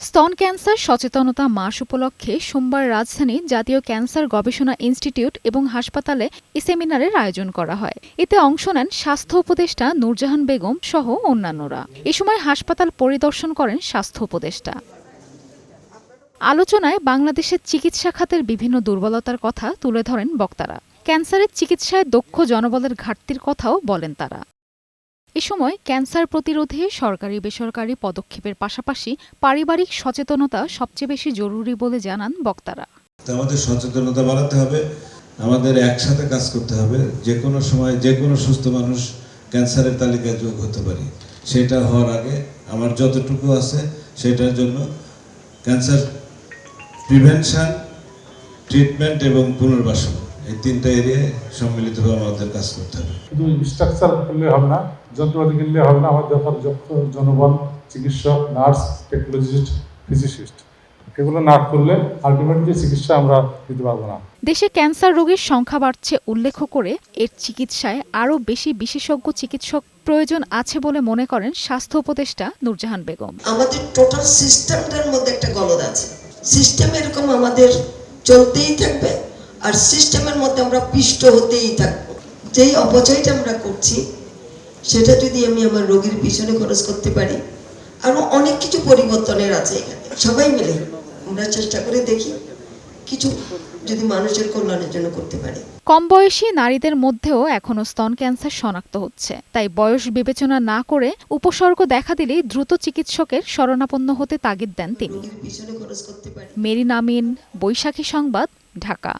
স্তন ক্যান্সার সচেতনতা মাস উপলক্ষে সোমবার রাজধানী জাতীয় ক্যান্সার গবেষণা ইনস্টিটিউট এবং হাসপাতালে এ সেমিনারের আয়োজন করা হয়। এতে অংশ নেন স্বাস্থ্য উপদেষ্টা নূরজাহান বেগম সহ অন্যান্যরা। এ সময় হাসপাতাল পরিদর্শন করেন স্বাস্থ্য উপদেষ্টা। আলোচনায় বাংলাদেশের চিকিৎসা খাতের বিভিন্ন দুর্বলতার কথা তুলে ধরেন বক্তারা। ক্যান্সারের চিকিৎসায় দক্ষ জনবলের ঘাটতির কথাও বলেন তারা। এ সময় ক্যান্সার প্রতিরোধে সরকারি বেসরকারি পদক্ষেপের পাশাপাশি পারিবারিক সচেতনতা সবচেয়ে বেশি জরুরি বলে জানান বক্তারা। আমাদের সচেতনতা বাড়াতে হবে, আমাদের একসাথে কাজ করতে হবে যে কোনো সময় যে কোনো সুস্থ মানুষ ক্যান্সারের তালিকায় যোগ হতে পারে। সেটা হওয়ার আগে আমার যতটুকু আছে সেটার জন্য ক্যান্সার প্রিভেনশন, ট্রিটমেন্ট এবং পুনর্বাসন। এই তিনটা এরিয়ায় সম্মিলিতভাবে আমাদের কাজ করতে হবে। শুধু স্ট্রাকচার করলে হবে না যন্ত্রপাতি কিনলে হবে না আমার দরকার যত জনবল চিকিৎসক নার্স টেকনোলজিস্ট ফিজিসিস্ট এগুলো না করলে আলটিমেটলি চিকিৎসা আমরা দিতে পারব না। দেশে ক্যান্সার রোগীর সংখ্যা বাড়ছে উল্লেখ করে এর চিকিৎসায় আরও বেশি বিশেষজ্ঞ চিকিৎসক প্রয়োজন আছে বলে মনে করেন স্বাস্থ্য উপদেষ্টা নূরজাহান বেগম। আমাদের টোটাল সিস্টেমটার মধ্যে একটা গলদ আছে। সিস্টেম এরকম আমাদের চলতেই থাকবে। আর সিস্টেমের মধ্যে আমরা পিষ্ট হতেই থাকব। যেই অপচয়টা আমরা করছি সেটা যদি আমি আমার রোগীর পিছনে খরচ করতে পারি আরও অনেক কিছু পরিবর্তনের আছে এখানে। সবাই মিলে আমরা চেষ্টা করে দেখি কিছু যদি মানুষের কল্যাণের জন্য করতে পারি। কম বয়সী নারীদের মধ্যেও এখনও স্তন ক্যান্সার শনাক্ত হচ্ছে। তাই বয়স বিবেচনা না করে উপসর্গ দেখা দিলেই দ্রুত চিকিৎসকের শরণাপন্ন হতে তাগিদ দেন তিনি। মেরিন আমিন বৈশাখী সংবাদ ঢাকা।